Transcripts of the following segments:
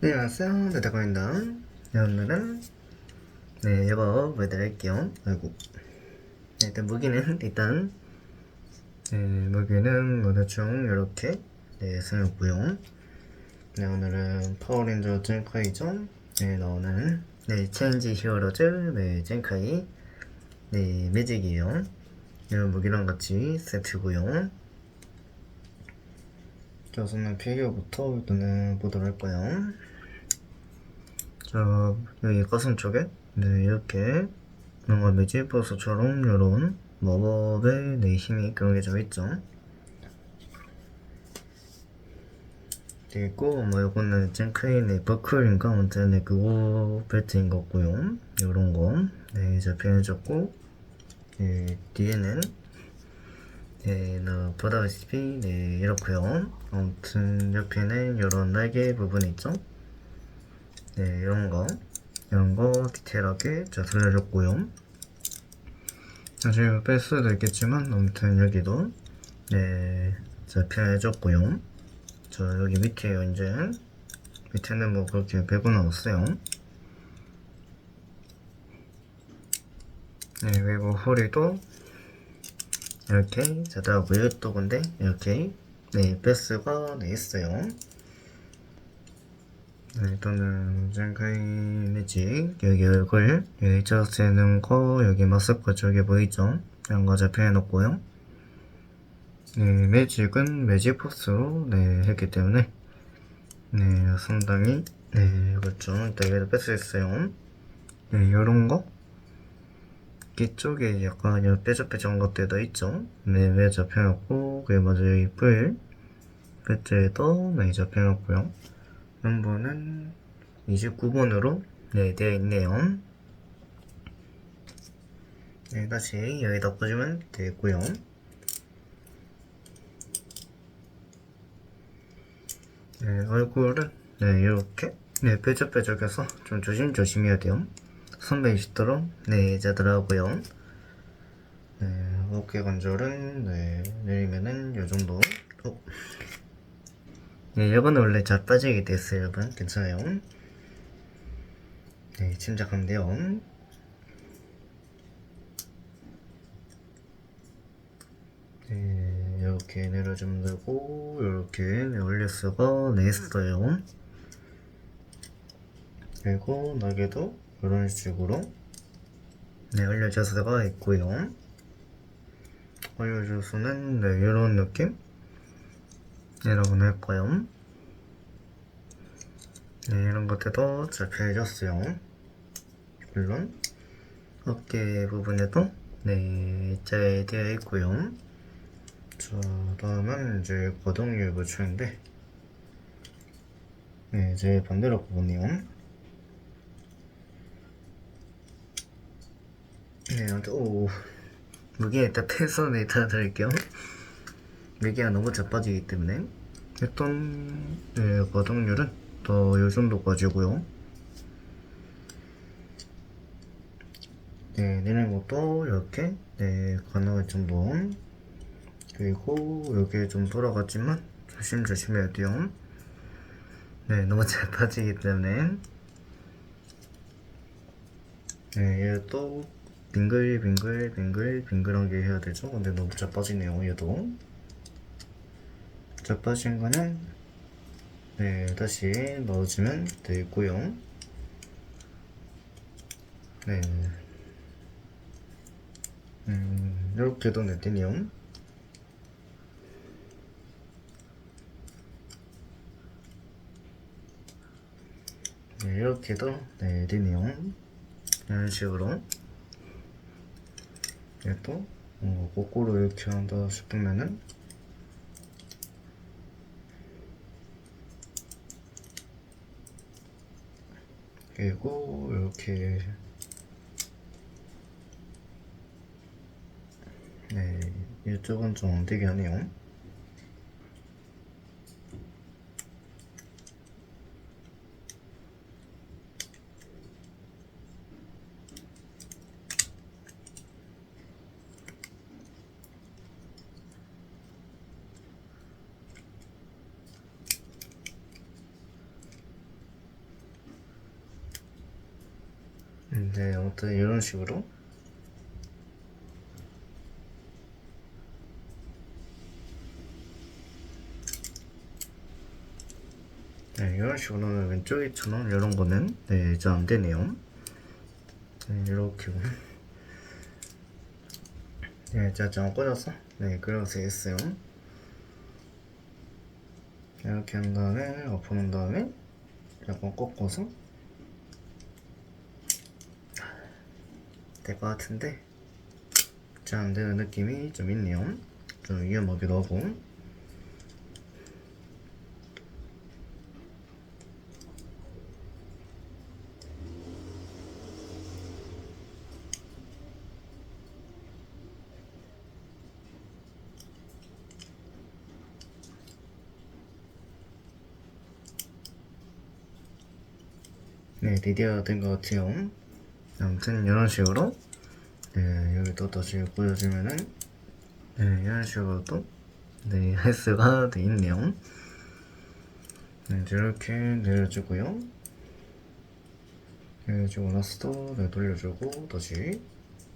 네, 안녕하세요. 대다고입니다. 네, 오늘은, 네, 이거 보여드릴게요. 아이고. 네, 일단 무기는, 일단, 네, 무기는 뭐 대충, 이렇게, 네, 생겼고요. 네, 오늘은 파워레인저 젠카이죠. 네, 나오는, 네, 체인지 히어로즈, 네, 젠카이, 네, 매직이에요. 이런 무기랑 같이 세트고요. 자, 우선은 피규어부터 일단은 보도록 할까요? 자, 여기 가슴 쪽에, 네, 이렇게, 뭔가 매직버스처럼 이런 마법의 네, 힘이 그런 게 좀 있죠. 그리고, 뭐, 요거는 젠크인의 버클인가? 아무튼, 네, 그거 벨트인 것 같고요. 요런 거, 네, 잡혀해줬고, 네, 뒤에는, 네, 나 보다시피 네 이렇고요. 아무튼 옆에는 이런 날개 부분 있죠? 네, 이런 거, 이런 거 디테일하게 자 들려줬고요. 사실 뺄 수도 있겠지만 아무튼 여기도 네 잡혀줬고요. 저 여기 밑에요 이제 밑에는 뭐 그렇게 배고는 없어요. 네, 그리고 허리도 이렇게. 자다고요 또 근데? 이렇게. 네 패스가 네 있어요. 네, 일단은 젠카이 매직 여기 얼굴 여기 짜세는 거 여기 마스크 저기 보이죠? 이런 거 잡혀 놓고요. 네 매직은 매직 포스로 네 했기 때문에. 네 상당히 네 그렇죠. 일단 여기도 패스 있어요. 네 요런 거 이쪽에 약간 요 뾰족뾰족한 것들도 있죠. 네, 왜 접혀놓고, 그리고 먼저 여기 뿔, 끝에도 네, 접혀놓고요. 넘버는 29번으로 네, 되어 있네요. 네, 다시 여기다 꽂으면 되고요. 네, 얼굴은 네, 이렇게 네, 뾰족뾰족해서 좀 조심조심해야 돼요. 선배 20도로 네 자더라고요. 네 어깨 관절은 네 내리면은 요정도. 어. 네 이거는 원래 잘 빠지게 됐어요 여러분. 괜찮아요? 네 침착하면 돼요. 네 이렇게 내려주면 되고 이렇게 네, 올릴 수가 네 있어요. 그리고 날개도 이런 식으로 네, 알려져서가 있고요. 알려줘서는 네, 이런 느낌? 이라고 할까요? 네, 이런 것들도 잘 펴졌어요. 물론 어깨 부분에도 네, 잘 되어 있고요. 자, 다음은 이제 거동유 부츠인데 네, 이제 반대로 보네요. 네, 아무튼 오 무게 일단 패서 네타 드릴게요. 무게가 너무 자빠지기 때문에 일단 네, 거동률은 더요 정도까지고요. 네, 내는 것도 이렇게 네 가능할 정도. 그리고 여기에 좀 돌아갔지만 조심조심해야 돼요. 네, 너무 잘 빠지기 때문에 네, 얘도 빙글빙글 빙글 빙글한 게 해야 되죠? 근데 너무 자빠지네요 얘도. 자빠진 거는 네 다시 넣어주면 되고요. 네. 음, 이렇게도 내되네요 네, 이렇게도 내되네요 이런 식으로 얘도 어, 거꾸로 이렇게 한다 싶으면은 그리고 이렇게 네 이쪽은 좀 안되게 하네요 네, 아무튼 이런 식으로 네, 이런 식으로는 왼쪽에처럼 이런 거는 네, 이제 안 되네요. 네, 이렇게 네, 짜장 꽂아서 네, 그렇게 했어요. 이렇게 한 다음에 엎어놓은 다음에 약간 꺾어서 될 것 같은데 잘 안되는 느낌이 좀 있네요. 좀 위험하기도 하고 네, 드디어 된 것 같아요. 아무튼 이런 식으로 네, 여기 또 다시 보여주면은 네, 이런 식으로 또 네, 할 수가 돼 있네요. 네, 이렇게 내려주고요. 내려주고 나서도 네, 돌려주고 다시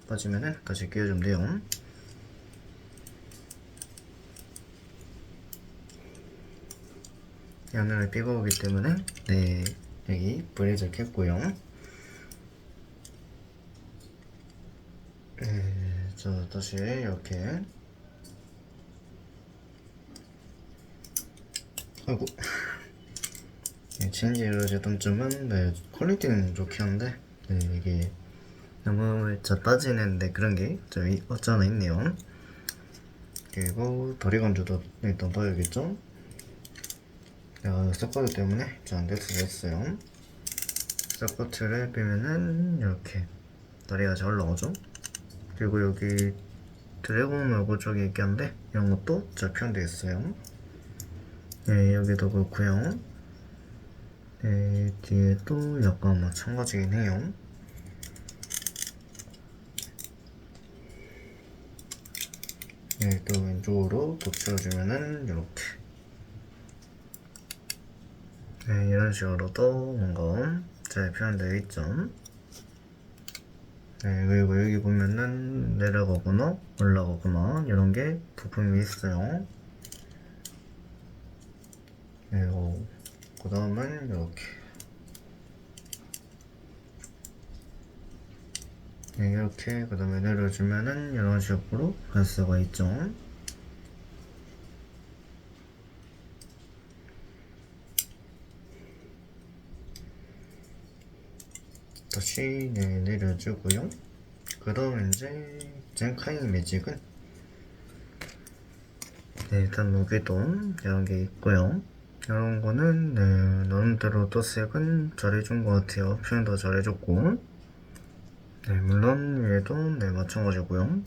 빠지면은 다시 끼워주면 돼요. 양면을 삐고 오기 때문에 네 여기 불이 적혔고요. 네, 저 다시 이렇게 아이고 네, 체인지로 제품점은 네, 퀄리티는 좋긴 한데 네, 이게 너무 저 따지는데 그런 게좀 없잖아 있네요. 그리고 도리 건조도 일단 넣어야겠죠? 내가 서커트 때문에 잘안될 수가 있어요. 서커트를 빼면은 이렇게 다리가 잘 올라오죠. 그리고 여기 드래곤 로고 쪽에 있겠는데 이런 것도 잘 표현되어 있어요. 네, 여기도 그렇고요. 네, 뒤에도 약간 마찬가지긴 해요. 네, 또 왼쪽으로 붙여주면은 이렇게 네, 이런 식으로도 뭔가 잘 표현되어 있죠. 네, 그리고 여기 보면은 내려가거나 올라가거나 이런 게 부품이 있어요. 그리고 그 다음은 이렇게 네, 이렇게 그 다음에 내려주면은 이런 식으로 할 수가 있죠. 다시 네, 내려주고요. 그 다음 이제 젠카이 매직은 네, 일단 무게도 이런 게 있고요. 이런 거는 네, 나름대로 도색은 잘해준 것 같아요. 표현도 잘해줬고 네, 물론 위에도 네, 마찬가지고요.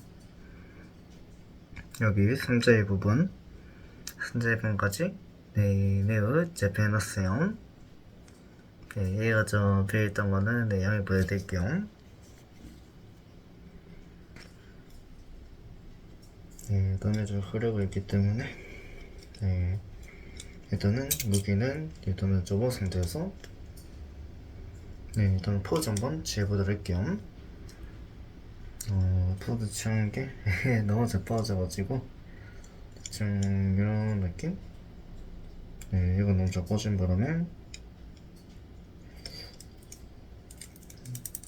여기 승자의 부분 승자의 부분까지 네, 매우 재패해놨어요. 네, 얘가 좀 비어있던 거는 네, 양해 보여드릴게요. 네, 땀에 좀 흐르고 있기 때문에 네, 일단은 무기는 일단은 접은 상태에서 네, 일단 포즈 한번 취해보도록 할게요. 어, 포즈 취하는 게 너무 자빠져가지고 좀 이런 느낌? 네, 이거 너무 자빠진 바람에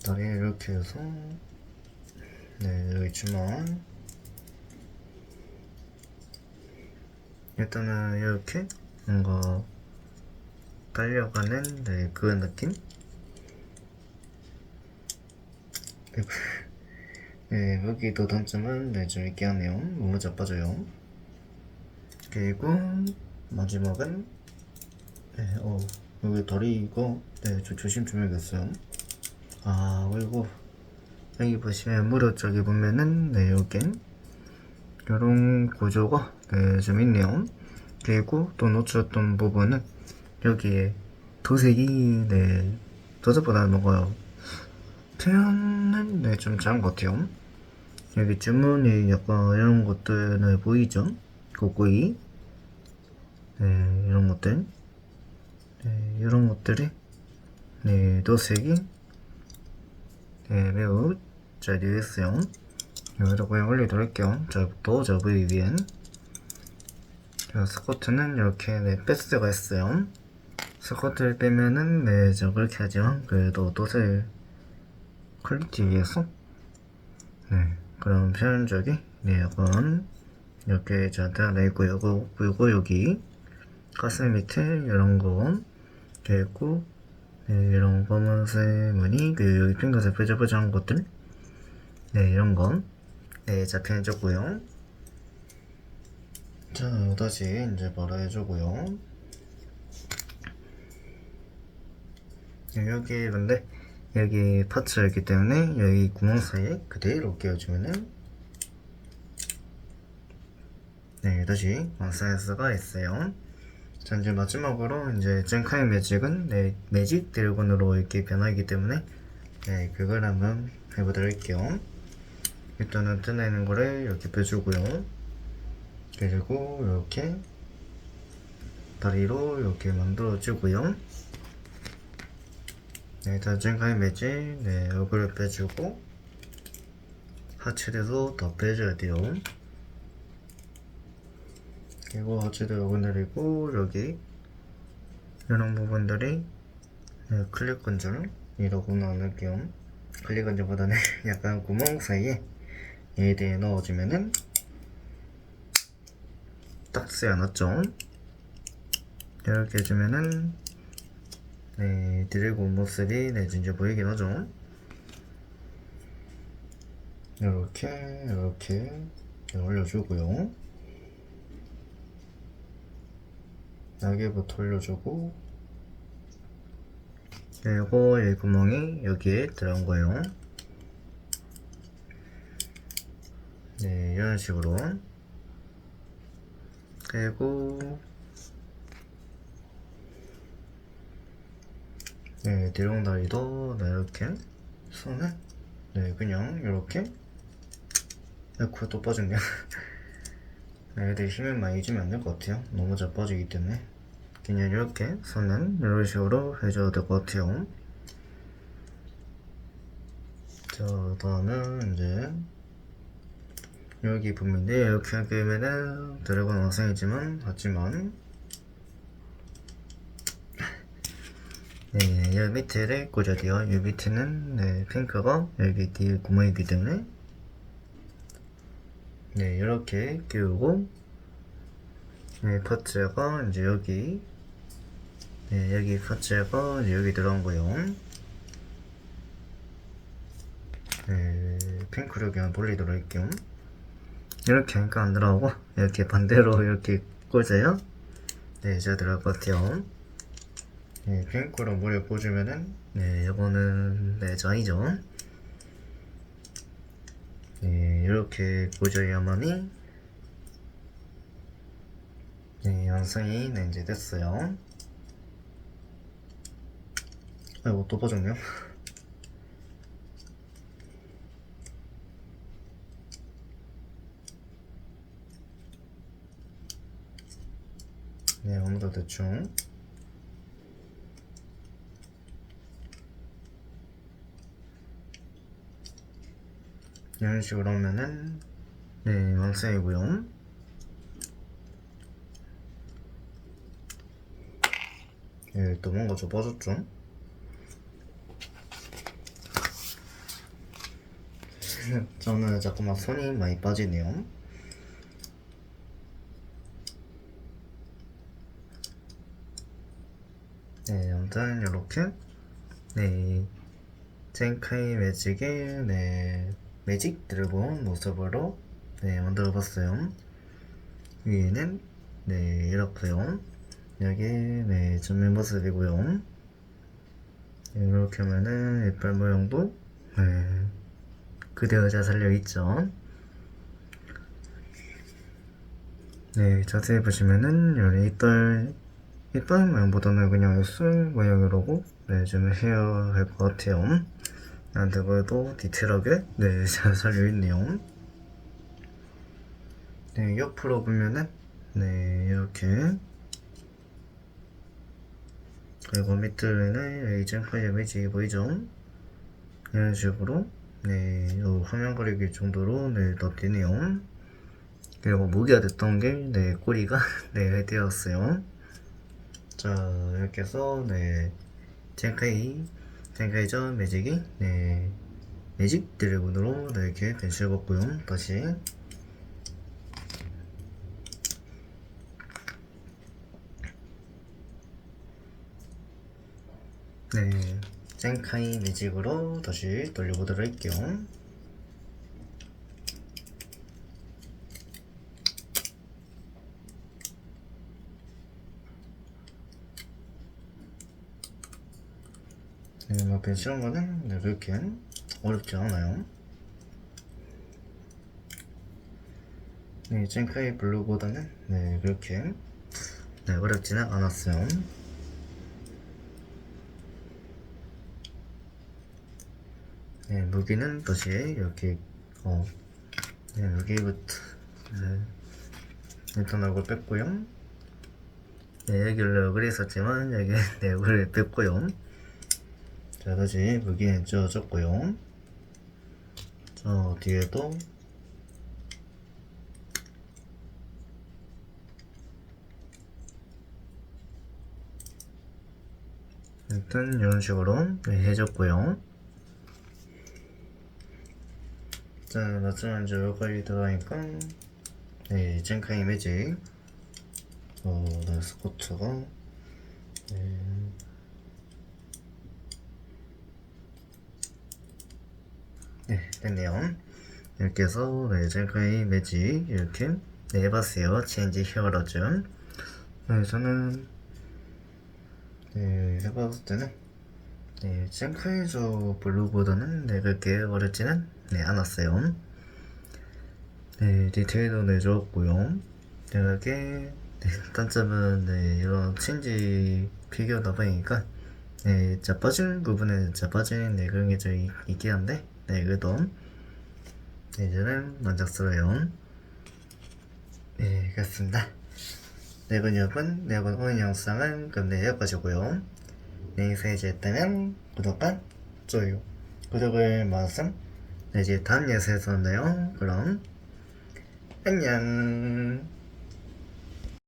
다리 이렇게 해서. 네 여기 있지만 일단은 이렇게 뭔가 달려가는 네 그런 느낌? 네 여기도 단점은 네 좀 있게 하네요. 너무 자빠져요. 그리고 마지막은 네, 어 여기 다리 이거 네좀 조심 좀 해야겠어요 아 그리고 여기 보시면 무릎 쪽에 보면은 네 여기 이런 구조가 네, 좀 있네요. 그리고 또 놓쳤던 부분은 여기에 도색이 네 도색보다 뭔가 표현은 네좀 잘한 것 같아요. 여기 주머니 약간 이런 것들 네, 보이죠? 꼬꼬이. 네 이런 것들. 네 이런 것들이 네 도색이 네, 매우 잘 되어 있어요. 여기다 그냥 할게요. 저부터 저 위엔. 자, 스커트는 이렇게 네, 패스가 있어요. 스커트를 빼면은 네, 저 그렇게 하지만 그래도 옷을 퀄리티 위해서 네, 그런 표현적이 네, 약간 이렇게 저한테 하나 있고 요거 그리고 여기 가슴 밑에 이런 거 있고 네, 이런 검은색 무늬 그 여기 핑크색 뾰족뾰족한 것들. 네 이런 거. 네, 잡혀있고요. 자 다시 이제 바로 해주고요. 네, 여기 근데 여기 파츠가 있기 때문에 여기 구멍 사이에 그대로 끼워주면은 네 다시 수가 있어요 자 이제 마지막으로 이제 젠카이 매직은 네, 매직 드래곤으로 이렇게 변하기 때문에 네 그걸 한번 해보도록 할게요. 일단은 뜯어내는 거를 이렇게 빼주고요. 그리고 이렇게 다리로 이렇게 만들어주고요. 네, 일단 젠카이 매직 네 얼굴을 빼주고 하체도 더 빼줘야 돼요 그리고 하체도 여기 내리고 여기 이런 부분들이 네, 클릭 건줄이라고 나눌게요 클릭 건줄보다는 약간 구멍 사이에 얘에 대해 넣어주면은 딱 쓰여 놨죠? 이렇게 해주면은 네 드래곤 모습이 네 진짜 보이긴 하죠? 이렇게 이렇게 올려주고요 날개부터 올려주고 그리고 이 구멍이 여기에 들어간 거예요. 네 이런 식으로. 그리고 네 드롱다리도 네, 이렇게 손을 네 그냥 이렇게? 네, 그거 또 빠졌네요 네, 애들 힘을 많이 주면 안 될 것 같아요. 너무 잘 빠지기 때문에. 그냥 이렇게 손은 이런 식으로 해줘도 될 것 같아요. 자, 다음은 이제 여기 부분인데 이렇게 하면은 드래곤 완성이지만 하지만 네, 여기 밑에를 꽂아야 돼요. 이 밑에는 네, 핑크가 여기 뒤에 구멍이기 때문에 네, 이렇게 끼우고, 네, 파츠가 이제 여기, 네, 여기 파츠가 이제 여기 들어간 거요. 네, 핑크를 그냥 돌리도록 할게요. 이렇게 하니까 안 들어가고, 이렇게 반대로 이렇게 꽂아요. 네, 잘 들어갈 것 같아요. 네, 핑크로 물에 꽂으면은, 네, 이거는, 네, 전이죠. 네, 이렇게 꽂아야만이 네, 완성이 네, 이제 됐어요. 아이고, 또 빠졌네요. 네, 아무도 대충. 이런 식으로 하면은 네 완성이고요. 예, 또 뭔가 좀 빠졌죠? 저는 자꾸만 손이 많이 빠지네요. 네, 아무튼 이렇게 네 젠카이 매직의 네 매직 드래곤 모습으로 네 만들어봤어요. 위에는 네 이렇고요. 여기 네 전면 모습이고요. 이렇게 하면은 이빨 모양도 네 그대로 잘 살려 있죠. 네 자세히 보시면은 여기 이빨 이빨 모양보다는 그냥 술 모양으로고 네 좀 해야 할 것 같아요. 그래도 디테일하게 네, 잘 살려있네요. 네, 옆으로 보면은 네, 이렇게 그리고 밑에는 이젠 파이어 매직이 보이죠? 이런 식으로 네, 요 화면 가리기 정도로 네, 더 되네요. 그리고 무기가 됐던 게 네, 꼬리가 네, 되었어요. 자, 이렇게 해서 네, 젠카이, 젠카이저 매직이 네, 매직 드래곤으로 네, 이렇게 변신해봤고요. 다시 네, 젠카이 매직으로 다시 돌려보도록 할게요. 변신한 거는 네, 그렇게 어렵지 않아요. 네, 젠카이 블루보다는 네, 그렇게 네, 어렵지는 않았어요. 네, 무기는 다시 이렇게 어, 네, 여기부터 네, 일단 얼굴 뺐고요. 네, 여기를 얼굴이 있었지만 여기 네, 얼굴을 뺐고요. 자, 다시 무기는 쪄줬고요. 자, 뒤에도 일단 이런 식으로 네, 해줬고요. 자, 마찬가지로 여기까지 들어가니까 네, 젠카이 매직 어, 네, 스코트가 네, 네, 됐네요. 이렇게 해서 네, 젠카이 매직 이렇게 네, 해봤어요. 체인지 히어로즈 네, 저는 네, 해봤을 때는 네, 젠카이저 블루보다는 네, 그렇게 어렵지는 네, 않았어요. 네, 디테일도 내줬고요. 네, 이렇게 네, 단점은 네, 이런 체인지 피규어다 보니까 네, 자빠진 부분에 자빠진 네, 그런 게좀 있긴 한데 네, 그래도 네, 이제는 만족스러워요. 네, 그렇습니다. 네, 분 여러분, 네, 분 오늘 영상은 그럼 네, 여기까지고요. 네, 영상이 좋았다면 구독과 좋아요, 구독을 말씀. 네, 이제 다음 영상에서 만나요. 그럼 안녕.